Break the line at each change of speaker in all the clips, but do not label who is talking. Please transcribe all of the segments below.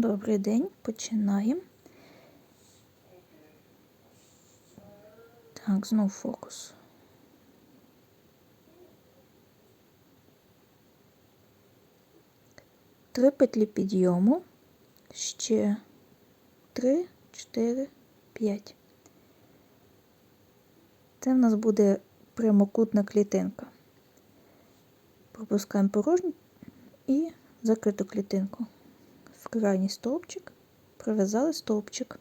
Добрий день, починаємо. Так, знов фокус. Три петлі підйому, ще три, чотири, п'ять. Це в нас буде прямокутна клітинка. Пропускаємо порожню і закриту клітинку. Крайній стовпчик пров'язали стовпчик.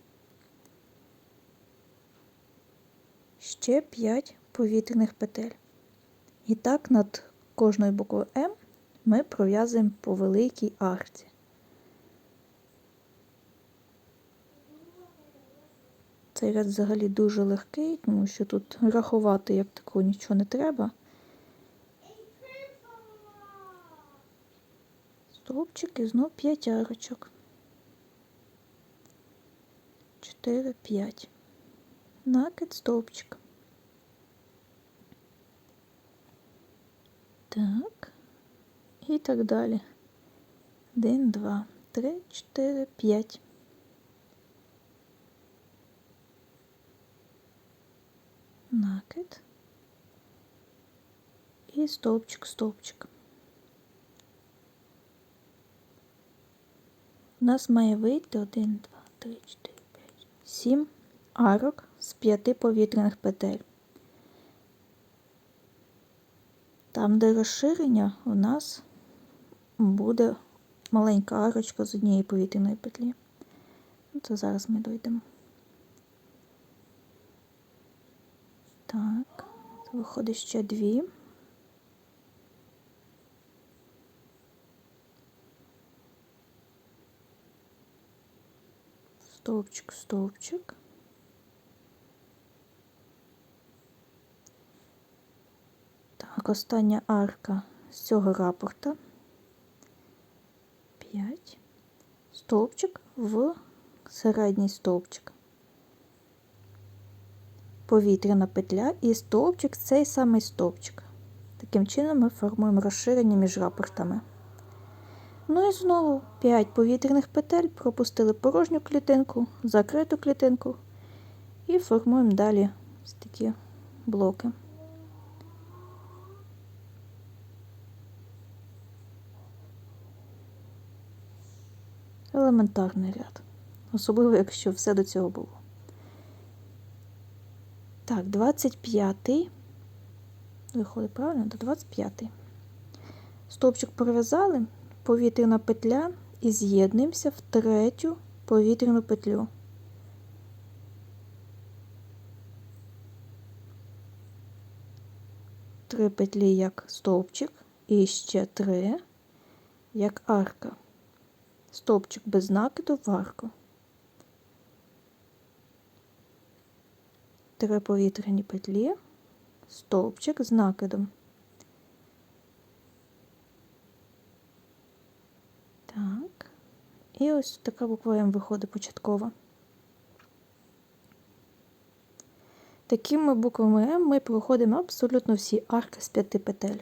Ще 5 повітряних петель. І так над кожною буквою М ми пров'язуємо по великій арці. Цей ряд взагалі дуже легкий, тому що тут рахувати як такого нічого не треба. Стовпчик і знов 5 арочок. 4, 5. Накид стовпчик. Так. І так далі. 1, 2, 3, 4, 5. Накид. І стовпчик, стовпчик. У нас має вийти 1, 2, 3, 4, 5, 7 арок з 5 повітряних петель. Там, де розширення, у нас буде маленька арочка з однієї повітряної петлі. Ну, Це зараз ми дойдемо. Так, виходить ще дві. Стовпчик, стовпчик. Так, остання арка з цього рапорта. 5. Стовпчик в середній стовпчик. Повітряна петля і стовпчик цей самий стовпчик. Таким чином ми формуємо розширення між рапортами. Ну і знову 5 повітряних петель, пропустили порожню клітинку, закриту клітинку і формуємо далі такі блоки. Елементарний ряд. Особливо, якщо все до цього було. Так, 25-й. Виходить правильно, до 25-й. Стовпчик пров'язали, повітряна петля і з'єднуємося в третю повітряну петлю. Три петлі як стовпчик і ще три як арка. Стовпчик без накиду в арку. Три повітряні петлі, стовпчик з накидом. Так. І ось така буква М виходить початкова. Такими буквами М ми проходимо абсолютно всі арки з п'яти петель.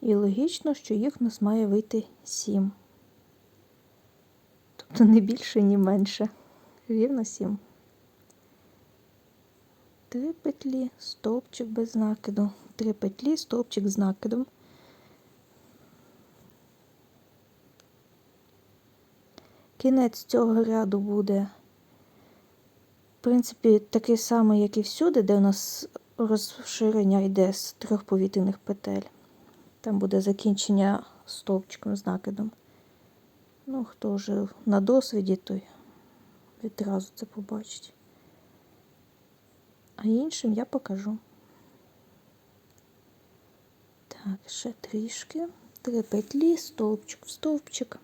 І логічно, що їх у нас має вийти 7. Тобто не більше, ні менше. Рівно 7. Три петлі, стовпчик без накиду. Три петлі, стовпчик з накидом. Кінець цього ряду буде, в принципі, такий самий, як і всюди, де у нас розширення йде з трьох повітряних петель. Там буде закінчення стовпчиком з накидом. Ну, хто вже на досвіді, той відразу це побачить. А іншим я покажу. Так, ще трішки. Три петлі, стовпчик в стовпчик.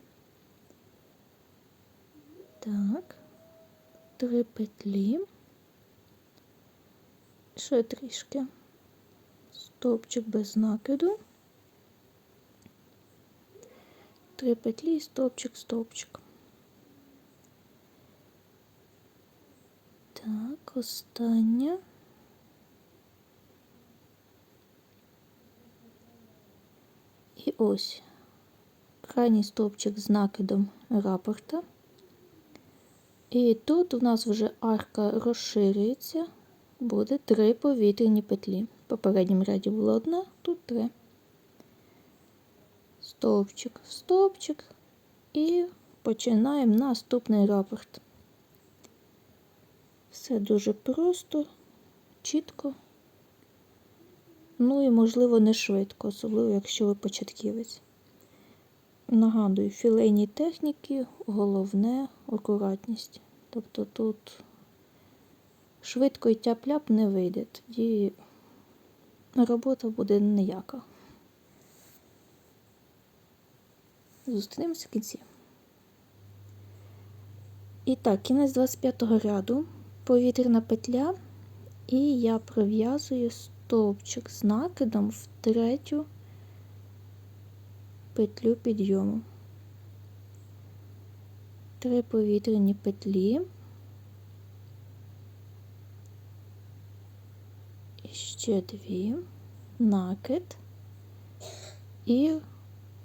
Так, три петлі. Ще трішки. Стовпчик без накиду. Три петлі, стовпчик, стовпчик. Так, остання. І ось крайній стовпчик з накидом рапорта. І тут у нас вже арка розширюється, буде три повітряні петлі. В попередньому ряді була одна, тут три. Стовпчик, стовпчик і починаємо наступний рапорт. Все дуже просто, чітко. Ну і, можливо, не швидко, особливо, якщо ви початківець. Нагадую, філейні техніки головне акуратність. Тобто тут швидко і тяп-ляп не вийде, тоді робота буде ніяка. Зустрінемося в кінці. І так, кінець 25-го ряду, повітряна петля, і я пров'язую стовпчик з накидом в третю петлю підйому. Три повітряні петлі. І ще дві, накид і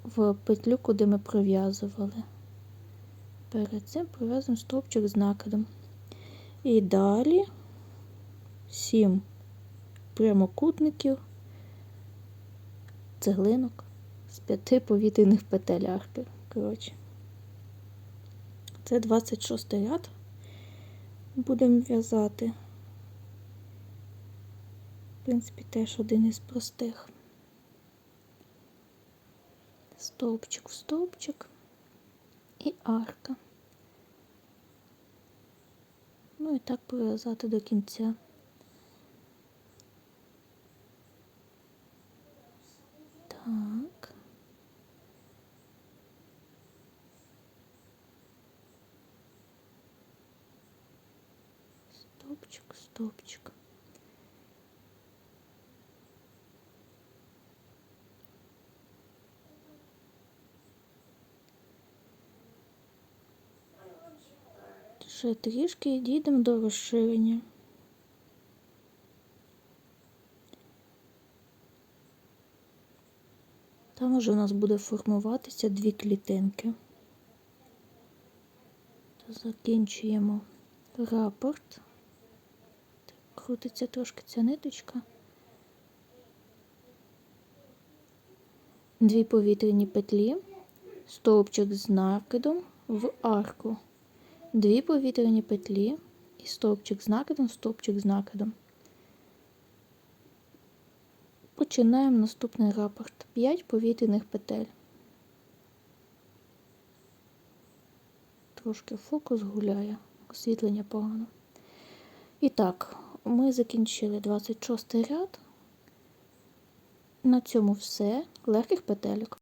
в петлю, куди ми пров'язували. Перед цим пров'язуємо стовпчик з накидом. І далі сім прямокутників, цеглинок з п'яти повітряних петель арки. Коротше. Це 26 ряд. Будемо в'язати. В принципі, теж один із простих. Стовпчик в стовпчик і арка. Ну і так пов'язати до кінця. Так. Стопчик, стопчик. Ще трішки і дійдемо до розширення. Там вже у нас буде формуватися дві клітинки. Закінчуємо рапорт. Крутиться трошки ця ниточка. Дві повітряні петлі, стовпчик з накидом в арку. Дві повітряні петлі і стовпчик з накидом, стовпчик з накидом. Починаємо наступний рапорт. 5 повітряних петель. Трошки фокус гуляє, освітлення погано. І так, ми закінчили 26 ряд. На цьому все. Легких петельок.